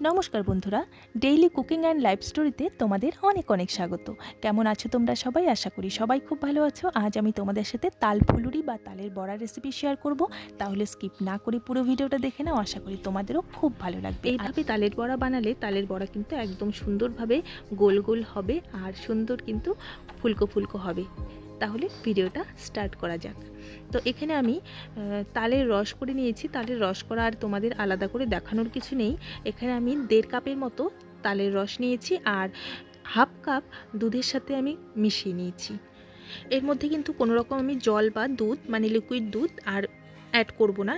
নমস্কার বন্ধুরা daily cooking and life স্টোরিতে তোমাদের অনেক অনেক স্বাগত। কেমন আছো তোমরা সবাই? আশা করি সবাই খুব ভালো আছো। আজ আমি তোমাদের সাথে তাল ফুলুরি বা তালের বড়া রেসিপি শেয়ার করব। তাহলে স্কিপ না করে পুরো ভিডিওটা দেখে নাও। আশা করি তোমাদেরও খুব ভালো লাগবে। এইভাবে তালের বড়া বানালে তালের বড়া কিন্তু একদম সুন্দরভাবে গোল গোল হবে আর সুন্দর কিন্তু ফুলকো ফুলকো হবে। তাহলে ভিডিওটা স্টার্ট করা যাক। তো এখানে আমি তালের রস করে নিয়েছি। তালের রস করা আর তোমাদের আলাদা করে দেখানোর কিছু নেই। এখানে আমি দেড় কাপের মতো তালের রস নিয়েছি আর হাফ কাপ দুধের সাথে আমি মিশিয়ে নিয়েছি। এর মধ্যে কিন্তু কোনো রকম আমি জল বা দুধ মানে লিকুইড দুধ আর অ্যাড করব না।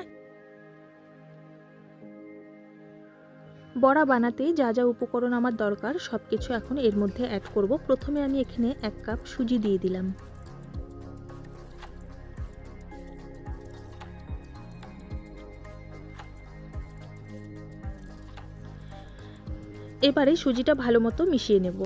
বড়া বানাতে যা যা উপকরণ আমার দরকার সব কিছু এখন এর মধ্যে অ্যাড করব। প্রথমে আমি এখানে এক কাপ সুজি দিয়ে দিলাম। এবারে সুজিটা ভালো মতো মিশিয়ে নেব।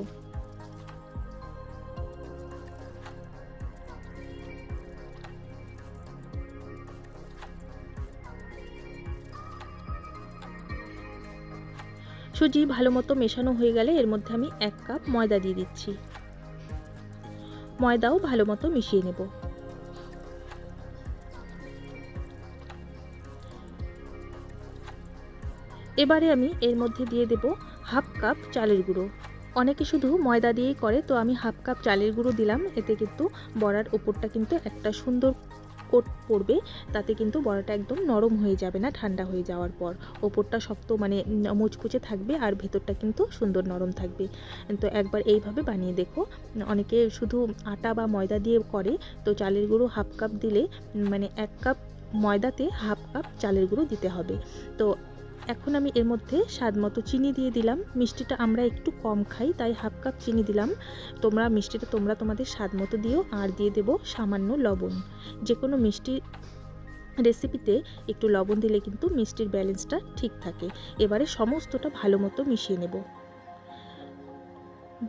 সুজি ভালো মতো মেশানো হয়ে গেলে এর মধ্যে আমি এক কাপ ময়দা দিয়ে দিচ্ছি। ময়দাও ভালো মতো মিশিয়ে নেব। এবারে আমি এর মধ্যে দিয়ে দেব হাফ কাপ চালের গুঁড়ো। অনেকে শুধু ময়দা দিয়েই করে, তো আমি হাফ কাপ চালের গুঁড়ো দিলাম। এতে কিন্তু বড়ার ওপরটা কিন্তু একটা সুন্দর কোট পড়বে। তাতে কিন্তু বড়াটা একদম নরম হয়ে যাবে না, ঠান্ডা হয়ে যাওয়ার পর। ওপরটা শক্ত মানে মুচকুচে থাকবে আর ভেতরটা কিন্তু সুন্দর নরম থাকবে। তো একবার এইভাবে বানিয়ে দেখো। অনেকে শুধু আটা বা ময়দা দিয়ে করে, তো চালের গুঁড়ো হাফ কাপ দিলে মানে এক কাপ ময়দাতে হাফ কাপ চালের গুঁড়ো দিতে হবে। তো এখন আমি এর মধ্যে স্বাদ মতো চিনি দিয়ে দিলাম। মিষ্টিটা আমরা একটু কম খাই, তাই হাফ কাপ চিনি দিলাম। তোমরা, মিষ্টিটা তোমরা তোমাদের স্বাদ মতো দিও, আর দিয়ে দেবো সামান্য লবণ। যে কোনো মিষ্টি রেসিপিতে একটু লবণ দিলে কিন্তু মিষ্টির ব্যালেন্সটা ঠিক থাকে। এবারে সমস্তটা ভালো মতো মিশিয়ে নেব।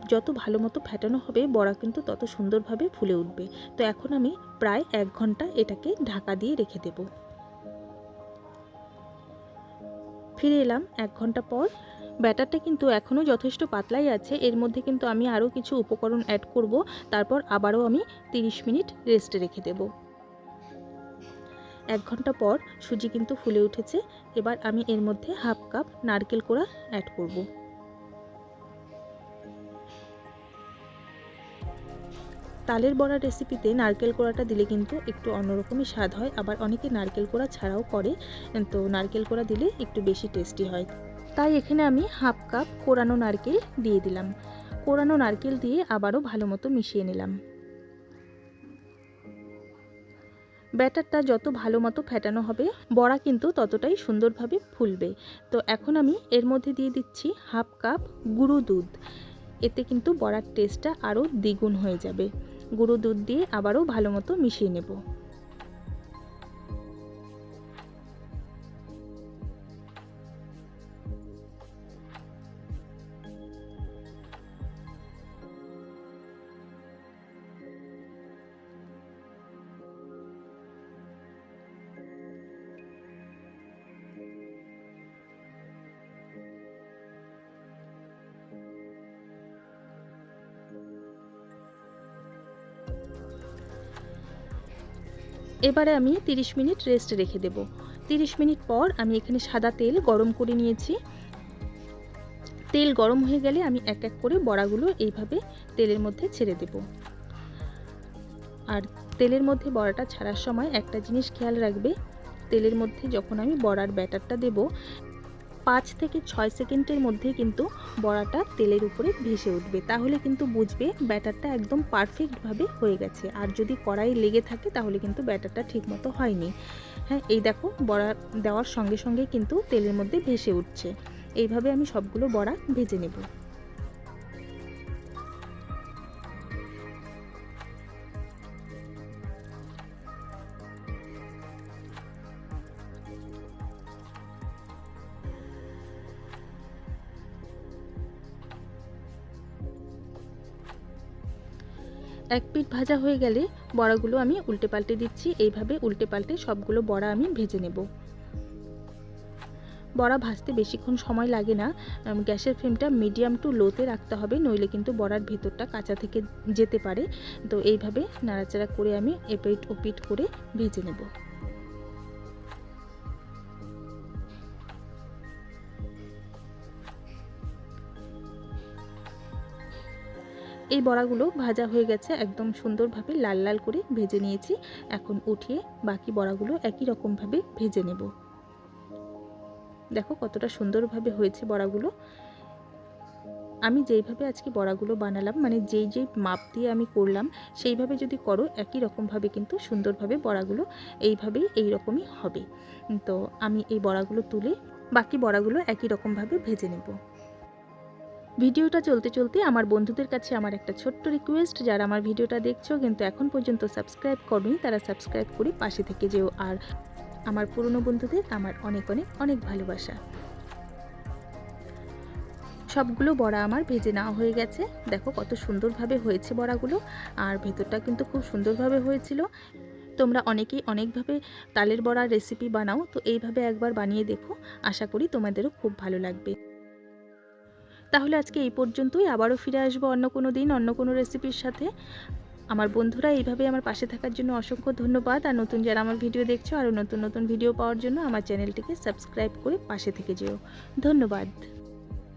যত ভালো মতো ফ্যাটানো হবে, বড়া কিন্তু তত সুন্দরভাবে ফুলে উঠবে। তো এখন আমি প্রায় এক ঘণ্টা এটাকে ঢাকা দিয়ে রেখে দেবো। ফিরে এলাম এক ঘণ্টা পর। ব্যাটারটা কিন্তু এখনও যথেষ্ট পাতলাই আছে। এর মধ্যে কিন্তু আমি আরও কিছু উপকরণ অ্যাড করব। তারপর আবারও আমি 30 মিনিট রেস্টে রেখে দেব। এক ঘণ্টা পর সুজি কিন্তু ফুলে উঠেছে। এবার আমি এর মধ্যে হাফ কাপ নারকেল কোড়া অ্যাড করব। তালের বড়া রেসিপিতে নারকেল কোড়াটা দিলে কিন্তু একটু অন্যরকমই স্বাদ হয়। আবার অনেকে নারকেল কোড়া ছাড়াও করে, তো নারকেল কোড়া দিলে একটু বেশি টেস্টি হয়। তাই এখানে আমি হাফ কাপ কোরানো নারকেল দিয়ে দিলাম। কোরানো নারকেল দিয়ে আবারও ভালো মতো মিশিয়ে নিলাম। ব্যাটারটা যত ভালো মতো ফেটানো হবে, বড়া কিন্তু ততটাই সুন্দরভাবে ফুলবে। তো এখন আমি এর মধ্যে দিয়ে দিচ্ছি হাফ কাপ গুঁড়ো দুধ। এতে কিন্তু বড়ার টেস্টটা আরও দ্বিগুণ হয়ে যাবে। গুঁড়ো দুধ দিয়ে আবারও ভালো মতো মিশিয়ে নেব। এবারে আমি 30 মিনিট রেস্ট রেখে দেব। 30 মিনিট পর আমি এখানে সাদা তেল গরম করে নিয়েছি। তেল গরম হয়ে গেলে আমি এক এক করে বড়াগুলো এইভাবে তেলের মধ্যে ছেড়ে দেব। আর তেলের মধ্যে বড়াটা ছাড়ার সময় একটা জিনিস খেয়াল রাখবে, তেলের মধ্যে যখন আমি বড়ার ব্যাটারটা দেব পাঁচ থেকে ছয় সেকেন্ডের মধ্যে কিন্তু বড়াটা তেলের উপরে ভেসে উঠবে। তাহলে কিন্তু বুঝবে ব্যাটারটা একদম পারফেক্টভাবে হয়ে গেছে। আর যদি কড়াই লেগে থাকে তাহলে কিন্তু ব্যাটারটা ঠিকমতো হয়নি। হ্যাঁ এই দেখো বড়া দেওয়ার সঙ্গে সঙ্গে কিন্তু তেলের মধ্যে ভেসে উঠছে। এইভাবে আমি সবগুলো বড়া ভেজে নেব। এক পিঠ ভাজা হয়ে গেলে বড়াগুলো আমি উল্টে পাল্টে দিচ্ছি। এইভাবে উল্টে পাল্টে সবগুলো বড়া আমি ভেজে নেব। বড়া ভাজতে বেশিক্ষণ সময় লাগে না। গ্যাসের ফ্লেমটা মিডিয়াম টু লোতে রাখতে হবে, নইলে কিন্তু বড়ার ভেতরটা কাঁচা থেকে যেতে পারে। তো এইভাবে নাড়াচাড়া করে আমি এপিট ওপিট করে ভেজে নেব। এই বড়াগুলো ভাজা হয়ে গেছে একদম সুন্দরভাবে লাল লাল করে ভেজে নিয়েছি। এখন উঠিয়ে বাকি বড়াগুলো একই রকমভাবে ভেজে নেব। দেখো কতটা সুন্দরভাবে হয়েছে বড়াগুলো। আমি যেইভাবে আজকে বড়াগুলো বানালাম মানে যেই যেই মাপ দিয়ে আমি করলাম, সেইভাবে যদি করো, একই রকমভাবে কিন্তু সুন্দরভাবে বড়াগুলো এইভাবেই এই রকমই হবে। তো আমি এই বড়াগুলো তুলে বাকি বড়াগুলো একই রকমভাবে ভেজে নেব। ভিডিওটা চলতে চলতে আমার বন্ধুদের কাছে আমার একটা ছোট্ট রিকোয়েস্ট যারা আমার ভিডিওটা দেখছ কিন্তু এখন পর্যন্ত সাবস্ক্রাইব করনি, তারা সাবস্ক্রাইব করে পাশে থেকে যেও। আর আমার পুরনো বন্ধুদের আমার অনেক অনেক অনেক ভালোবাসা। সবগুলো বড়া আমার ভেজে নেওয়া হয়ে গেছে। দেখো কত সুন্দরভাবে হয়েছে বড়াগুলো। আর ভেতরটা কিন্তু খুব সুন্দরভাবে হয়েছিল। তোমরা অনেকেই অনেকভাবে তালের বড়ার রেসিপি বানাও, তো এইভাবে একবার বানিয়ে দেখো। আশা করি তোমাদেরও খুব ভালো লাগবে। তাহলে আজকে এই পর্যন্তই। আবারও ফিরে আসব অন্য কোনো দিন, অন্য কোনো রেসিপির সাথে। আমার বন্ধুরা এইভাবে আমার পাশে থাকার জন্য অসংখ্য ধন্যবাদ। আর নতুন যারা আমার ভিডিও দেখছ, আরও নতুন নতুন ভিডিও পাওয়ার জন্য আমার চ্যানেলটিকে সাবস্ক্রাইব করে পাশে থেকে যেও। ধন্যবাদ।